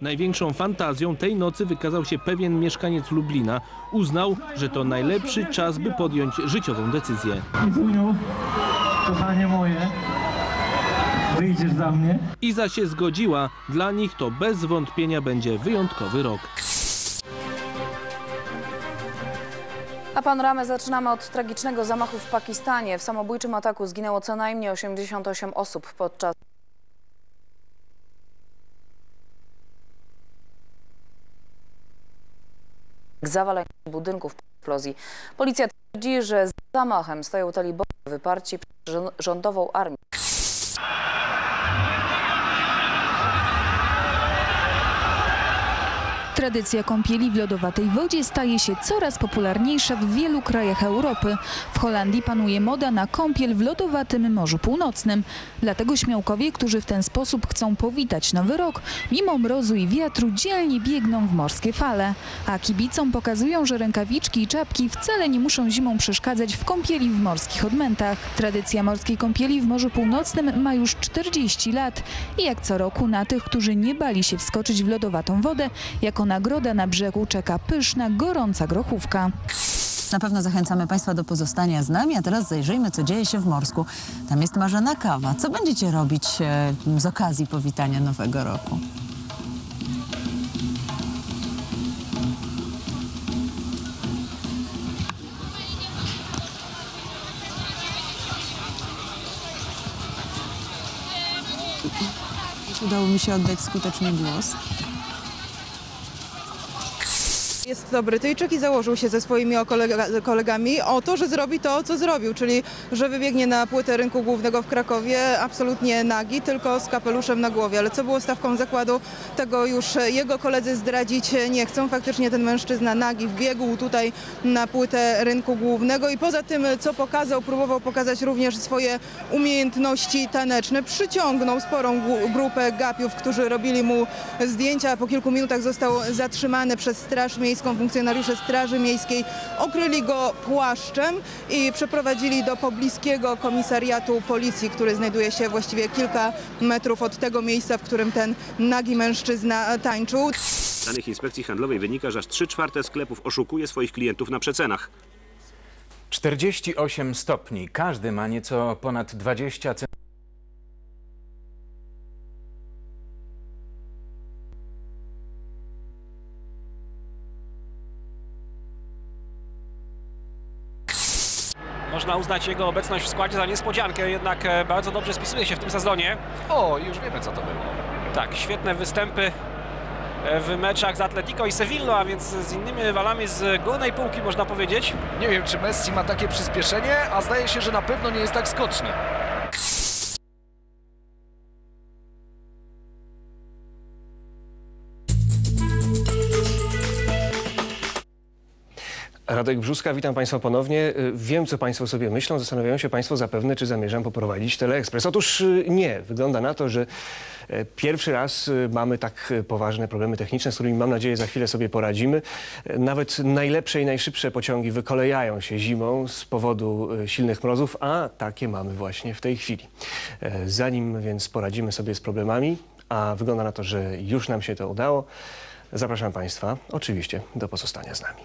Największą fantazją tej nocy wykazał się pewien mieszkaniec Lublina. Uznał, że to najlepszy czas, by podjąć życiową decyzję. Izuniu, kochanie moje, wyjdziesz za mnie? Iza się zgodziła. Dla nich to bez wątpienia będzie wyjątkowy rok. A panoramę zaczynamy od tragicznego zamachu w Pakistanie. W samobójczym ataku zginęło co najmniej 88 osób podczas zawalenia budynków po eksplozji. Policja twierdzi, że za zamachem stoją talibowie wyparci przez rząd- rządową armię. Tradycja kąpieli w lodowatej wodzie staje się coraz popularniejsza w wielu krajach Europy. W Holandii panuje moda na kąpiel w lodowatym Morzu Północnym. Dlatego śmiałkowie, którzy w ten sposób chcą powitać nowy rok, mimo mrozu i wiatru dzielnie biegną w morskie fale. A kibicom pokazują, że rękawiczki i czapki wcale nie muszą zimą przeszkadzać w kąpieli w morskich odmętach. Tradycja morskiej kąpieli w Morzu Północnym ma już 40 lat i jak co roku na tych, którzy nie bali się wskoczyć w lodowatą wodę, jako nagroda na brzegu czeka pyszna, gorąca grochówka. Na pewno zachęcamy Państwa do pozostania z nami, a teraz zajrzyjmy, co dzieje się w Morsku. Tam jest Marzena Kawa. Co będziecie robić e, z okazji powitania Nowego Roku? Udało mi się oddać skutecznie głos. Jest to Brytyjczyk i założył się ze swoimi kolega, kolegami o to, że zrobi to, co zrobił, czyli że wybiegnie na płytę rynku głównego w Krakowie absolutnie nagi, tylko z kapeluszem na głowie. Ale co było stawką zakładu, tego już jego koledzy zdradzić nie chcą. Faktycznie ten mężczyzna nagi wbiegł tutaj na płytę rynku głównego i poza tym, co pokazał, próbował pokazać również swoje umiejętności taneczne. Przyciągnął sporą grupę gapiów, którzy robili mu zdjęcia. Po kilku minutach został zatrzymany przez Straż. Funkcjonariusze Straży Miejskiej okryli go płaszczem i przeprowadzili do pobliskiego komisariatu policji, który znajduje się właściwie kilka metrów od tego miejsca, w którym ten nagi mężczyzna tańczył. Z danych Inspekcji Handlowej wynika, że aż 3 czwarte sklepów oszukuje swoich klientów na przecenach. 48 stopni. Każdy ma nieco ponad 20 cm. Można uznać jego obecność w składzie za niespodziankę, jednak e, bardzo dobrze spisuje się w tym sezonie. O, już wiemy co to było. Tak, świetne występy e, w meczach z Atletico i Sevilla, a więc z innymi rywalami z górnej półki można powiedzieć. Nie wiem, czy Messi ma takie przyspieszenie, a zdaje się, że na pewno nie jest tak skoczny. Radek Brzuska, witam Państwa ponownie. Y, Wiem, co Państwo sobie myślą. Zastanawiają się Państwo zapewne, czy zamierzam poprowadzić Teleekspres. Otóż y, nie. Wygląda na to, że e, pierwszy raz y, mamy tak poważne problemy techniczne, z którymi mam nadzieję za chwilę sobie poradzimy. E, Nawet najlepsze i najszybsze pociągi wykolejają się zimą z powodu silnych mrozów, a takie mamy właśnie w tej chwili. E, Zanim więc poradzimy sobie z problemami, a wygląda na to, że już nam się to udało, zapraszam Państwa oczywiście do pozostania z nami.